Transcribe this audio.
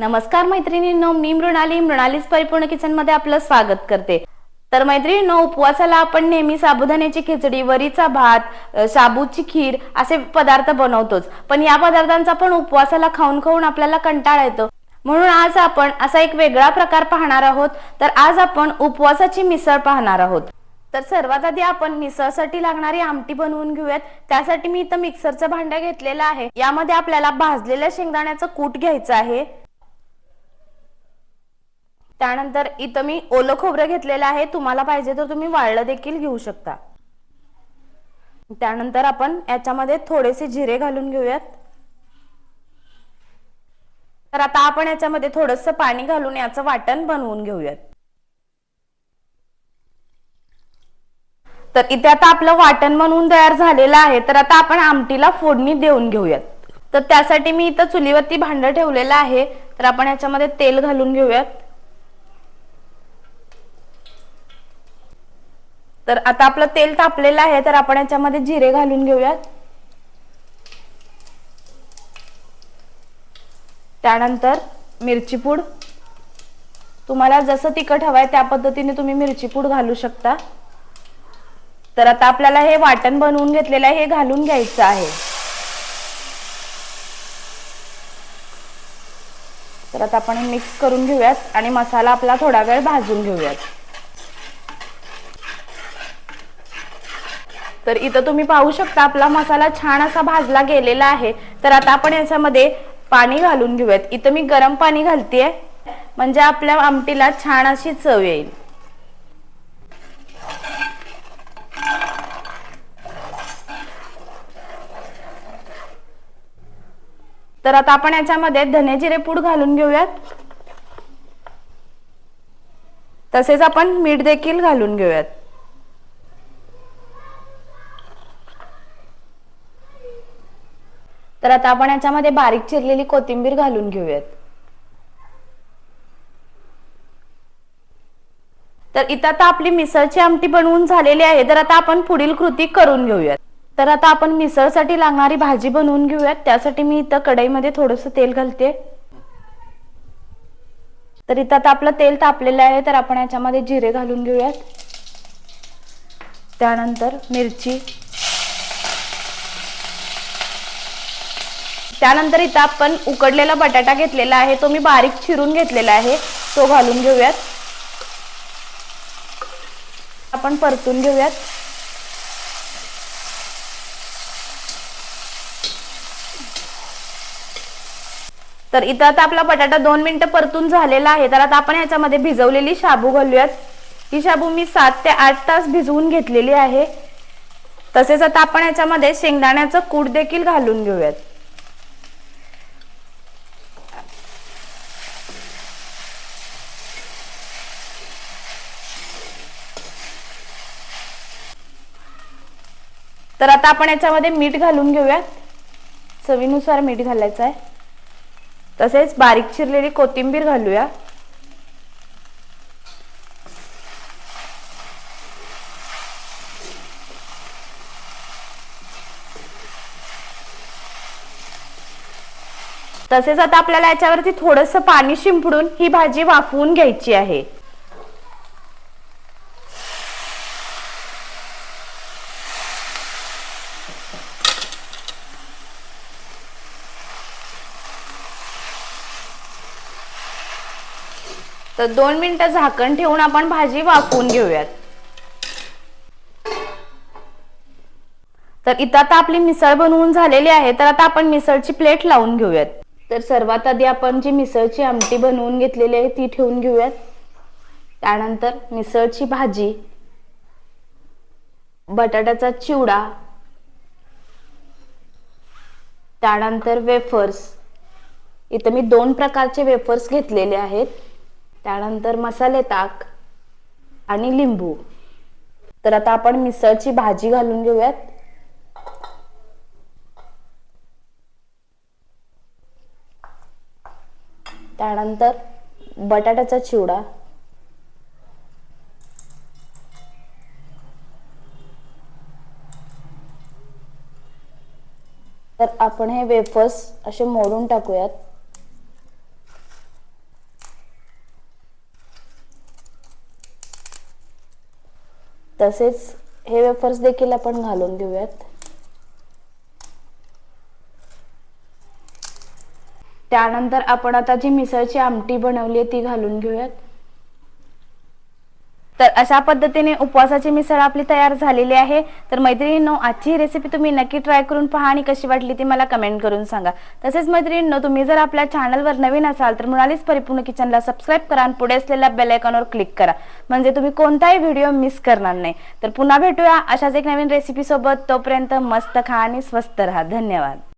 नमस्कार मैत्रिणींनो मी मृणाली. मृणालीच परिपूर्ण किचनमध्ये आपलं स्वागत करते. तर मैत्रिणींनो उपवासाला आपण नेहमी साबुदाण्याची खिचडी वरीचा भात शाबूची खीर असे पदार्थ बनवतोच. पण या पदार्थांचा पण उपवासाला खाऊन खाऊन आपल्याला कंटाळा येतो. म्हणून आज आपण असा एक वेगळा प्रकार पाहणार आहोत. तर आज आपण उपवासाची मिसळ पाहणार आहोत. तर सर्वात आधी आपण मिसळसाठी लागणारी आमटी बनवून घेऊयात. त्यासाठी मी इथं मिक्सरचं भांडं घेतलेलं आहे. यामध्ये आपल्याला भाजलेल्या शेंगदाण्याचं कूट घ्यायचं आहे. त्यानंतर इथं मी ओलं खोबरं घेतलेलं आहे. तुम्हाला पाहिजे तर तुम्ही वाळलं देखील घेऊ शकता. त्यानंतर आपण याच्यामध्ये थोडेसे जिरे घालून घेऊयात. तर आता आपण याच्यामध्ये थोडस पाणी घालून याचं वाटण बनवून घेऊयात. तर इथे आता आपलं वाटण बनवून तयार झालेलं आहे. तर आता आपण आमटीला फोडणी देऊन घेऊयात. तर त्यासाठी मी इथं चुलीवरती भांड ठेवलेलं आहे. तर आपण याच्यामध्ये तेल घालून घेऊयात. तर आता आपलं तेल तापलेलं आहे तर आपण याच्यामध्ये जिरे घालून घेऊयात. त्यानंतर मिरची पूड. तुम्हाला जसं तिखट हवंय त्या पद्धतीने तुम्ही मिरची पूड घालू शकता. तर आता आपल्याला हे वाटण बनवून घेतलेलं आहे हे घालून घ्यायचं आहे. तर आता आपण मिक्स करून घेऊयात आणि मसाला आपला थोडा वेळ भाजून घेऊयात. तर इथं तुम्ही पाहू शकता आपला मसाला छान असा भाजला गेलेला आहे. तर आता आपण याच्यामध्ये पाणी घालून घेऊयात. इथं मी गरम पाणी घालतेय. म्हणजे आपल्या आमटीला छान अशी चव येईल. तर आता आपण याच्यामध्ये धने जिरे पूड घालून घेऊयात. तसेच आपण मीठ देखील घालून घेऊयात. तर आता आपण याच्यामध्ये बारीक चिरलेली कोथिंबीर घालून घेऊयात. तर इथं आता आपली मिसळची आमटी बनवून झालेली आहे. तर आता आपण पुढील कृती करून घेऊयात. तर आता आपण मिसळसाठी लागणारी भाजी बनवून घेऊयात. त्यासाठी मी इथं कढईमध्ये थोडस तेल घालते. तर इथं आता आपलं तेल तापलेलं आहे. तर आपण याच्यामध्ये जिरे घालून घेऊयात. त्यानंतर मिरची. त्यानंतर इथं आपण उकडलेला बटाटा घेतलेला आहे. तो मी बारीक चिरून घेतलेला आहे. तो घालून घेऊयात. आपण परतून घेऊयात. तर इथं आता आपला बटाटा दोन मिनिटं परतून झालेला आहे. तर आता आपण याच्यामध्ये भिजवलेली शाबू घालूयात. ही शाबू मी सात ते आठ तास भिजवून घेतलेली आहे. तसेच आता आपण याच्यामध्ये शेंगदाण्याचं कूट देखील घालून घेऊयात. तर आता आपण याच्यामध्ये मीठ घालून घेऊयात. चवीनुसार मीठ घालायचं आहे. तसेच बारीक चिरलेली कोथिंबीर घालूया. तसेच आता आपल्याला याच्यावरती थोडस पाणी शिंपडून ही भाजी वाफवून घ्यायची आहे. तर दोन मिनिटं झाकण ठेवून आपण भाजी वाफवून घेऊयात. तर इथं आता आपली मिसळ बनवून झालेली आहे तर आता आपण मिसळची प्लेट लावून घेऊयात. तर सर्वात आधी आपण जी मिसळची आमटी बनवून घेतलेली आहे ती ठेवून घेऊयात. त्यानंतर मिसळची भाजी बटाट्याचा चिवडा त्यानंतर वेफर्स. इथं मी दोन प्रकारचे वेफर्स घेतलेले आहेत. त्यानंतर मसाले ताक आणि लिंबू. तर आता आपण मिसळची भाजी घालून घेऊयात. त्यानंतर बटाट्याचा चिवडा. तर आपण हे वेफर्स असे मोडून टाकूयात. तसेच हे वेफर्स देखील आपण घालून घेऊयात त्यानंतर आपण आता जी मिसळची आमटी बनवली आहे ती घालून घेऊयात. तर अशा पद्धतीने उपवासाची मिसळ आपली तयार झालेली आहे. तर मैत्रिणींनो आजची रेसिपी तुम्ही नक्की ट्राय करून पहा आणि कशी वाटली ती मला कमेंट करून सांगा. तसेच मैत्रिणींनो तुम्ही जर आपल्या चॅनलवर नवीन असाल तर मुळालीच परिपूर्ण किचनला सबस्क्राईब करा आणि पुढे असलेल्या बेल आयकॉनवर क्लिक करा. म्हणजे तुम्ही कोणताही व्हिडिओ मिस करणार नाही. तर पुन्हा भेटूया अशाच एक नवीन रेसिपी सोबत. तोपर्यंत मस्त खा आणि स्वस्त राहा. धन्यवाद.